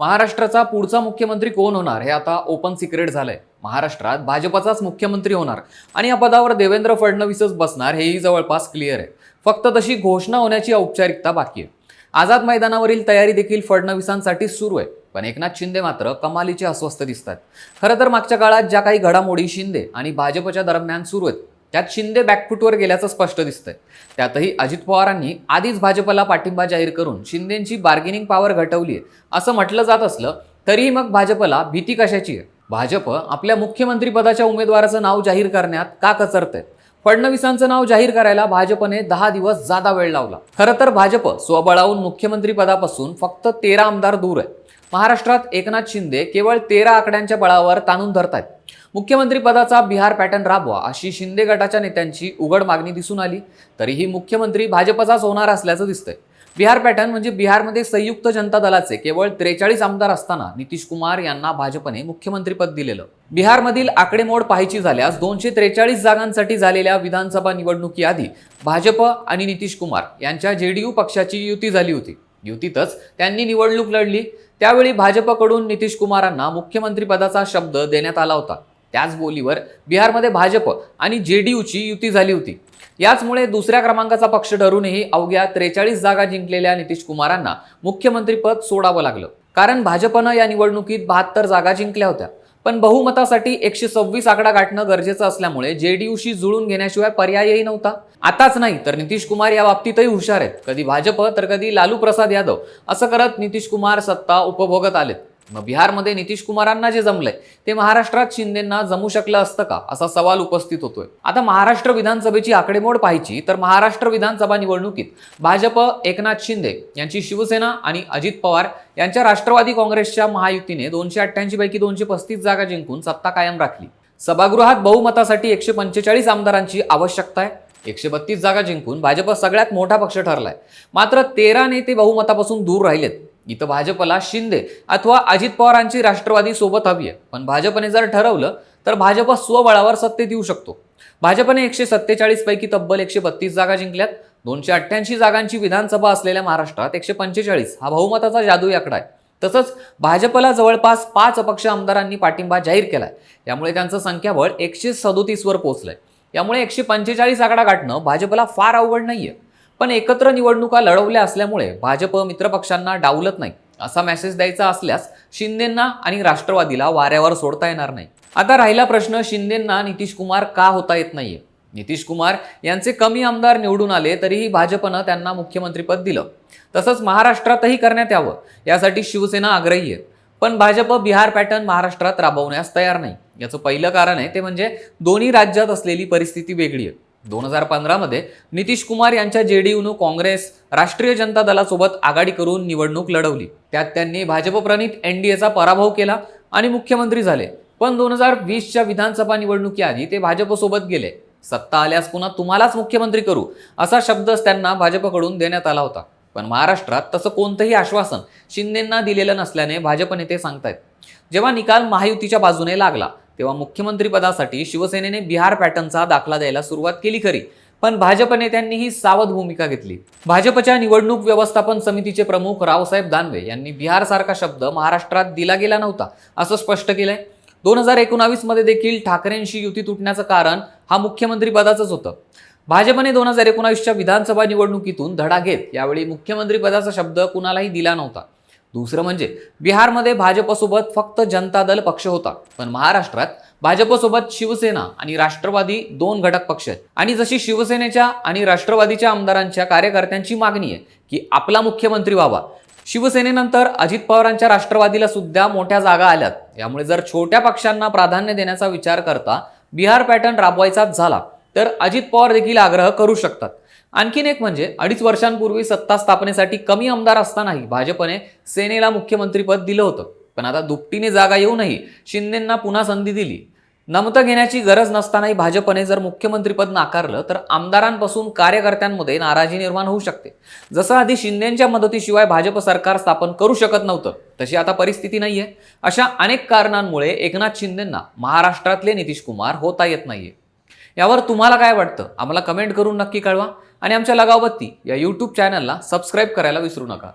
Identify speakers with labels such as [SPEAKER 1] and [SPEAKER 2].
[SPEAKER 1] महाराष्ट्राचा पुढचा मुख्यमंत्री कोण होणार? हे आता ओपन सिक्रेट झालंय. महाराष्ट्रात भाजपचाच मुख्यमंत्री होणार. आणि या पदावर देवेंद्र फडणवीसच बसणार हेही जवळपास क्लिअर आहे. फक्त तशी घोषणा होण्याची औपचारिकता बाकी आहे. आझाद मैदानावरील तयारी देखील फडणवीसांसाठी सुरू आहे. पण एकनाथ शिंदे मात्र कमालीचे अस्वस्थ दिसतात खरं तर मागच्या काळात ज्या काही घडामोडी शिंदे आणि भाजपच्या दरम्यान सुरू आहेत त्यात शिंदे बॅकफूटवर गेल्याचं स्पष्ट दिसतंय. त्यातही अजित पवारांनी आधीच भाजपला पाठिंबा जाहीर करून शिंदेची बार्गेनिंग पॉवर घटवली आहे असं म्हटलं जात असलं तरीही मग भाजपला भीती कशाची आहे? भाजप आपल्या मुख्यमंत्रीपदाच्या उमेदवाराचं नाव जाहीर करण्यात का कचरतंय? फडणवीसांचं नाव जाहीर करायला भाजपने दहा दिवस जादा वेळ लावला. खरं तर भाजप स्वबळावून मुख्यमंत्रीपदापासून फक्त तेरा आमदार दूर आहे. महाराष्ट्रात एकनाथ शिंदे केवळ तेरा आकड्यांच्या बळावर ताणून धरतायत. मुख्यमंत्री पदाचा बिहार पॅटर्न राबवा अशी शिंदे गटाच्या नेत्यांची उघड मागणी दिसून आली. तरीही मुख्यमंत्री भाजपचाच होणार असल्याचं दिसतंय. बिहार पॅटर्न म्हणजे बिहारमध्ये संयुक्त जनता दलाचे केवळ त्रेचाळीस आमदार असताना नितीश कुमार यांना भाजपने मुख्यमंत्रीपद दिलेलं. बिहारमधील आकडेमोड पाहायची झाल्यास दोनशे त्रेचाळीस जागांसाठी झालेल्या विधानसभा निवडणुकीआधी भाजप आणि नितीश कुमार यांच्या जेडीयू पक्षाची युती झाली होती. युतीतच त्यांनी निवडणूक लढली. त्यावेळी भाजपकडून नितीश कुमारांना मुख्यमंत्रीपदाचा शब्द देण्यात आला होता. त्याच बोलीवर बिहारमध्ये भाजप आणि जे डी यूची युती झाली होती. याचमुळे दुसऱ्या क्रमांकाचा पक्ष ठरूनही अवघ्या त्रेचाळीस जागा जिंकलेल्या नितीश कुमारांना मुख्यमंत्रीपद सोडावं लागलं. कारण भाजपनं या निवडणुकीत बहात्तर जागा जिंकल्या होत्या. पण बहुमतासाठी एकशे सव्वीस आकडा गाठणं गरजेचं असल्यामुळे जेडीयूशी जुळून घेण्याशिवाय पर्यायही नव्हता. आताच नाही तर नितीश कुमार या बाबतीतही हुशार आहेत. कधी भाजप तर कधी लालू प्रसाद यादव. असं करत नितीश कुमार सत्ता उपभोगत आलेत. मग बिहारमध्ये नितीश कुमारांना जे जमलंय ते महाराष्ट्रात शिंदेंना जमू शकलं असतं का? असा सवाल उपस्थित होतोय. आता महाराष्ट्र विधानसभेची आकडेमोड पाहायची तर महाराष्ट्र विधानसभा निवडणुकीत भाजप एकनाथ शिंदे यांची शिवसेना आणि अजित पवार यांच्या राष्ट्रवादी काँग्रेसच्या महायुतीने दोनशे अठ्ठ्याऐंशी पैकी दोनशे पस्तीस जागा जिंकून सत्ता कायम राखली. सभागृहात बहुमतासाठी एकशे पंचेचाळीस आमदारांची आवश्यकता आहे. एकशे बत्तीस जागा जिंकून भाजप सगळ्यात मोठा पक्ष ठरलाय. मात्र तेरा नेते बहुमतापासून दूर राहिलेत. इथं भाजपला शिंदे अथवा अजित पवारांची राष्ट्रवादी सोबत हवी आहे. पण भाजपने जर ठरवलं तर भाजप स्वबळावर सत्तेत येऊ शकतो. भाजपने एकशे सत्तेचाळीस पैकी तब्बल एकशे बत्तीस जागा जिंकल्यात. दोनशे अठ्ठ्याऐंशी जागांची विधानसभा असलेल्या महाराष्ट्रात एकशे पंचेचाळीस. हा बहुमताचा जादुई आकडा आहे. तसंच भाजपला जवळपास पाच अपक्ष आमदारांनी पाठिंबा जाहीर केलाय. त्यामुळे त्यांचं संख्याबळ एकशे सदोतीसवर पोहोचलंय. यामुळे एकशे पंचेचाळीस आकडा गाठणं भाजपला फार अवघड नाहीये. पण एकत्र निवडणुका लढवल्या असल्यामुळे भाजप मित्रपक्षांना डावलत नाही. असा मेसेज द्यायचा असल्यास शिंदेंना आणि राष्ट्रवादीला वाऱ्यावर सोडता येणार नाही. आता राहिला प्रश्न शिंदेंना नितीश कुमार का होता येत नाहीये? नितीश कुमार यांचे कमी आमदार निवडून आले तरीही भाजपनं त्यांना मुख्यमंत्रीपद दिलं. तसंच महाराष्ट्रातही करण्यात यावं यासाठी शिवसेना आग्रही आहे. पण भाजप बिहार पॅटर्न महाराष्ट्रात राबवण्यास तयार नाही. याचं पहिलं कारण आहे ते म्हणजे दोन्ही राज्यात असलेली परिस्थिती वेगळी आहे. दोन हजार पंधरामध्ये नितीश कुमार यांच्या जेडीयूनं काँग्रेस राष्ट्रीय जनता दलासोबत आघाडी करून निवडणूक लढवली. त्यात त्यांनी भाजपप्रणित एन डी एचा पराभव केला आणि मुख्यमंत्री झाले. पण दोन हजार वीसच्या विधानसभा निवडणुकीआधी ते भाजपसोबत गेले. सत्ता आल्यास पुन्हा तुम्हालाच मुख्यमंत्री करू असा शब्दच त्यांना भाजपकडून देण्यात आला होता. पण महाराष्ट्रात तसं कोणतंही आश्वासन शिंदेंना दिलेलं नसल्याने भाजप नेते सांगतायत. जेव्हा निकाल महायुतीच्या बाजूने लागला तेव्हा मुख्यमंत्रीपदासाठी शिवसेनेने बिहार पॅटर्नचा दाखला द्यायला सुरुवात केली खरी. पण भाजप नेत्यांनीही सावध भूमिका घेतली. भाजपच्या निवडणूक व्यवस्थापन समितीचे प्रमुख रावसाहेब दानवे यांनी बिहारसारखा शब्द महाराष्ट्रात दिला गेला नव्हता असं स्पष्ट केलंय. दोन हजार एकोणावीसमध्ये देखील ठाकरेंशी युती तुटण्याचं कारण हा मुख्यमंत्रीपदाचंच होतं. भाजपने दोन हजार एकोणावीसच्या विधानसभा निवडणुकीतून धडा घेत यावेळी मुख्यमंत्रीपदाचा शब्द कुणालाही दिला नव्हता. दुसरं म्हणजे बिहारमध्ये भाजपसोबत फक्त जनता दल पक्ष होता पण महाराष्ट्रात भाजपसोबत शिवसेना आणि राष्ट्रवादी दोन घटक पक्ष आहेत. आणि जशी शिवसेनेच्या आणि राष्ट्रवादीच्या आमदारांच्या कार्यकर्त्यांची मागणी आहे की आपला मुख्यमंत्री व्हावा. शिवसेनेनंतर अजित पवारांच्या राष्ट्रवादीला सुद्धा मोठ्या जागा आल्यात. यामुळे जर छोट्या पक्षांना प्राधान्य देण्याचा विचार करता बिहार पॅटर्न राबवायचाच झाला तर अजित पवार देखील आग्रह करू शकतात. आणखीन एक म्हणजे अडीच वर्षांपूर्वी सत्ता स्थापनेसाठी कमी आमदार असतानाही भाजपने सेनेला मुख्यमंत्रीपद दिलं होतं. पण आता दुपटीने जागा येऊनही शिंदेंना पुन्हा संधी दिली. नमतं घेण्याची गरज नसतानाही भाजपने जर मुख्यमंत्रीपद नाकारलं तर आमदारांपासून कार्यकर्त्यांमध्ये नाराजी निर्माण होऊ शकते. जसं आधी शिंदेच्या मदतीशिवाय भाजप सरकार स्थापन करू शकत नव्हतं तशी आता परिस्थिती नाहीये. अशा अनेक कारणांमुळे एकनाथ शिंदेंना महाराष्ट्रातले नितीश कुमार होता येत नाहीये. यावर तुम्हाला काय वाटतं? आम्हाला कमेंट करून नक्की कळवा. आणि आमच्या लगावबत्ती या यूट्यूब चॅनलला सबस्क्राईब करायला विसरू नका.